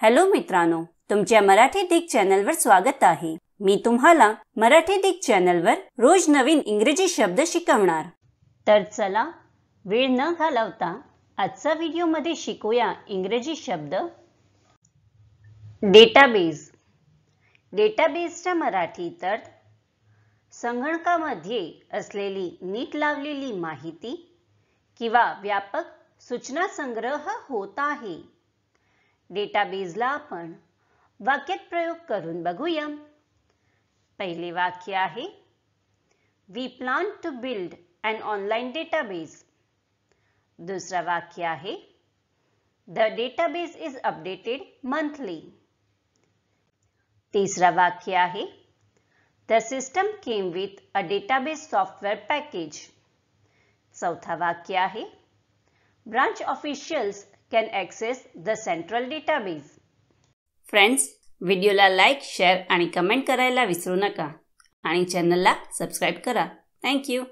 Hello मित्रांनो तुमच्या मराठी दिग चॅनलवर स्वागत आहे. मी तुम्हाला मराठी दिग चॅनलवर रोज नवीन इंग्रजी शब्द शिकवणार. तर चला वेळ न घालवता आजचा व्हिडिओमध्ये शिकूया इंग्रजी शब्द. डेटाबेज डेटाबेजच्या मराठी तर संगणकामध्ये असलेली नीट लावलेली माहिती किंवा व्यापक सूचना संग्रह होत आहे. डेटाबेजला आपण वाक्यात प्रयोग करून बघूया. पहिले वाक्य आहे we plan to build and online database दुसरा वाक्य आहे the database is updated monthly तिसरा वाक्य आहे the system came with a database software package चौथा वाक्य आहे branch officials can access the central database friends व्हिडिओला लाईक शेअर आणि कमेंट करायला विसरू नका. आणि चॅनलला सबस्क्राईब करा. थँक्यू